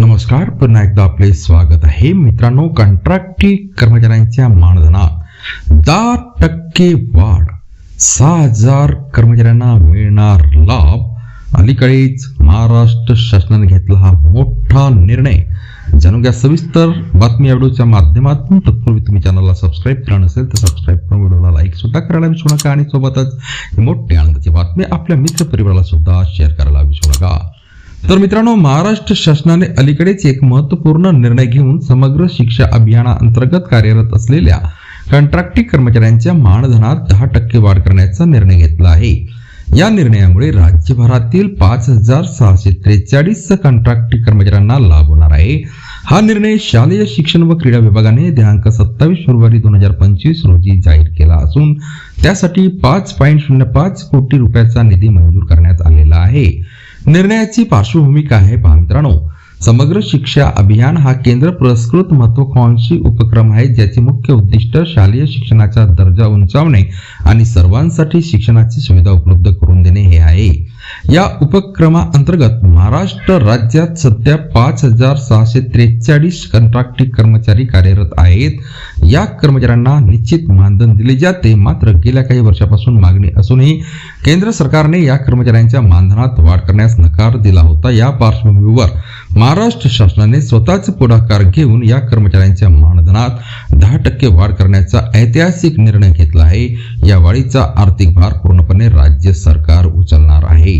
नमस्कार पुन्हा एकदा आपले स्वागत आहे. मित्रांनो कंत्राटी कर्मचाऱ्यांच्या मानधनात. दहा टक्के वाढ सहा हजार कर्मचाऱ्यांना मिळणार लाभ. अलीकडेच महाराष्ट्र शासनाने घेतला हा मोठा निर्णय. जाणून घ्या सविस्तर बातमी व्हिडिओच्या माध्यमातून तत्पूर्वी तुम्ही चॅनलला सबस्क्राईब केलं नसेल तर सबस्क्राईब करून व्हिडिओला लाईक सुद्धा करायला विसरू नका आणि सोबतच मोठ्या आनंदाची बातमी आपल्या मित्र परिवाराला सुद्धा शेअर करायला विसरू नका. तर मित्रांनो महाराष्ट्र शासनाने अलीकडेच एक महत्त्वपूर्ण निर्णय घेऊन समग्र शिक्षा अभियानाअंतर्गत कार्यरत असलेल्या कंत्राटी कर्मचाऱ्यांच्या मानधनात दहा टक्के वाढ करण्याचा निर्णय घेतला आहे. या निर्णयामुळे राज्यभरातील पाच हजार सहाशे त्रेचाळीस कंत्राटी कर्मचाऱ्यांना लाभ होणार आहे. हा निर्णय शालेय शिक्षण व क्रीडा विभागाने दिनांक सत्तावीस फेब्रुवारी दोन हजार पंचवीस रोजी जाहीर केला असून त्यासाठी पाच पॉईंट शून्य पाच कोटी रुपयाचा निधी मंजूर करण्यात आलेला आहे. निर्णयाची पार्श्वभूमी काय आहे पहा मित्रांनो. समग्र शिक्षा अभियान हा केंद्र पुरस्कृत महत्वाकांक्षी उपक्रम आहे ज्याचे मुख्य उद्दिष्ट शालेय शिक्षणाचा दर्जा उंचावणे आणि सर्वांसाठी शिक्षणाची सुविधा उपलब्ध करून देणे हे आहे. या उपक्रमाअंतर्गत महाराष्ट्र राज्यात सध्या पाच हजार सहाशे त्रेचाळीस कंत्राटी कर्मचारी कार्यरत आहेत. या कर्मचाऱ्यांना निश्चित मानधन दिले जाते. मात्र गेल्या काही वर्षापासून मागणी असूनही केंद्र सरकारने या कर्मचाऱ्यांच्या मानधनात वाढ करण्यास नकार दिला होता. या पार्श्वभूमीवर महाराष्ट्र शासनाने स्वतःच पुढाकार घेऊन या कर्मचाऱ्यांच्या मानधनात दहा टक्के वाढ करण्याचा ऐतिहासिक निर्णय घेतला आहे. या वाढीचा आर्थिक भार पूर्णपणे राज्य सरकार उचलणार आहे.